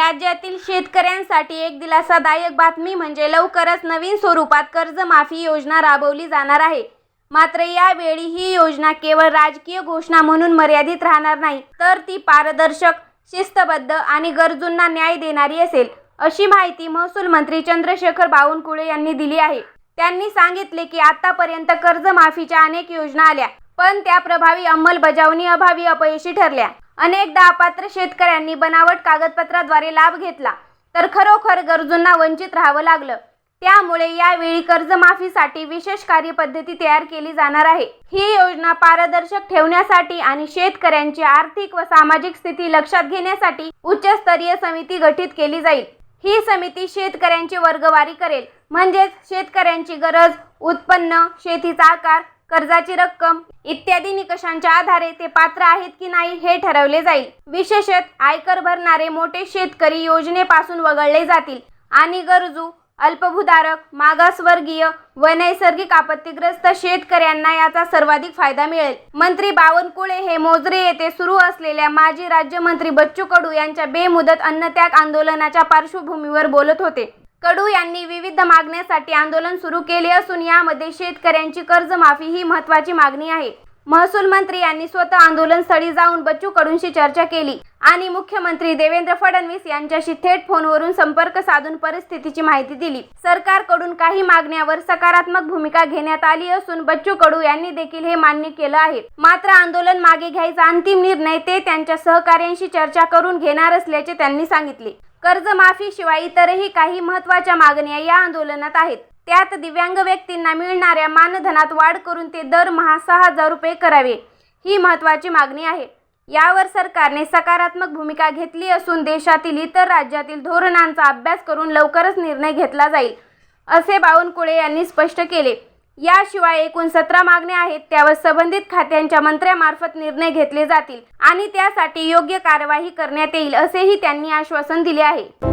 राज्यातील शेतकऱ्यांसाठी एक दिलासादायक बातमी म्हणजे लवकरच नवीन स्वरूपात कर्जमाफी योजना राबवली जाणार आहे. मात्र यावेळी ही योजना केवळ राजकीय घोषणा म्हणून मर्यादित राहणार नाही तर ती पारदर्शक शिस्तबद्ध आणि गरजूंना न्याय देणारी असेल अशी माहिती महसूल मंत्री चंद्रशेखर बावनकुळे यांनी दिली आहे. त्यांनी सांगितले की आतापर्यंत कर्जमाफीच्या अनेक योजना आल्या पण त्या प्रभावी अंमलबजावणी अभावी अपयशी ठरल्या. अनेकदा अपात्र शेतकऱ्यांनी बनावट कागदपत्राद्वारे लाभ घेतला तर खरोखर गरजूंना वंचित राहावं लागलं. त्यामुळे यावेळी कर्जमाफीसाठी विशेष कार्यपद्धती तयार केली जाणार आहे. ही योजना पारदर्शक ठेवण्यासाठी आणि शेतकऱ्यांची आर्थिक व सामाजिक स्थिती लक्षात घेण्यासाठी उच्चस्तरीय समिती गठीत केली जाईल. ही समिती शेतकऱ्यांची वर्गवारी करेल. म्हणजेच शेतकऱ्यांची गरज उत्पन्न शेतीचा आकार कर्जाची रक्कम इत्यादी निकषांच्या आधारे ते पात्र आहेत की नाही हे ठरवले जाईल. विशेषत आयकर भरणारे मोठे शेतकरी योजनेपासून वगळले जातील आणि गरजू अल्पभूधारक मागासवर्गीय व नैसर्गिक आपत्तीग्रस्त शेतकऱ्यांना याचा सर्वाधिक फायदा मिळेल. मंत्री बावनकुळे हे मोजरे येथे सुरू असलेल्या माजी राज्यमंत्री बच्चू कडू यांच्या बेमुदत अन्नत्याग आंदोलनाच्या पार्श्वभूमीवर बोलत होते. कडू यांनी विविध मागण्यांसाठी आंदोलन सुरू केले असून यामध्ये शेतकऱ्यांची कर्जमाफी ही महत्वाची मागणी आहे. महसूल मंत्री यांनी स्वतः आंदोलन स्थळी जाऊन बच्चू कडूंशी चर्चा केली आणि मुख्यमंत्री देवेंद्र फडणवीस यांच्याशी थेट फोनवरून संपर्क साधून परिस्थितीची माहिती दिली. सरकारकडून काही मागण्यावर सकारात्मक भूमिका घेण्यात आली असून बच्चू कडू यांनी देखील हे मान्य केलं आहे. मात्र आंदोलन मागे घ्यायचा अंतिम निर्णय ते त्यांच्या सहकार्यांशी चर्चा करून घेणार असल्याचे त्यांनी सांगितले. कर्जमाफीशिवाय इतरही काही महत्त्वाच्या मागण्या या आंदोलनात आहेत. त्यात दिव्यांग व्यक्तींना मिळणाऱ्या मानधनात वाढ करून ते दरमहा सहा हजार रुपये करावे ही महत्त्वाची मागणी आहे. यावर सरकारने सकारात्मक भूमिका घेतली असून देशातील इतर राज्यातील धोरणांचा अभ्यास करून लवकरच निर्णय घेतला जाईल असे बावनकुळे यांनी स्पष्ट केले. याशिवाय एकूण सतरा मागण्या आहेत त्यावर संबंधित खात्यांच्या मंत्र्यामार्फत निर्णय घेतले जातील आणि त्यासाठी योग्य कार्यवाही करण्यात येईल असेही त्यांनी आश्वासन दिले आहे.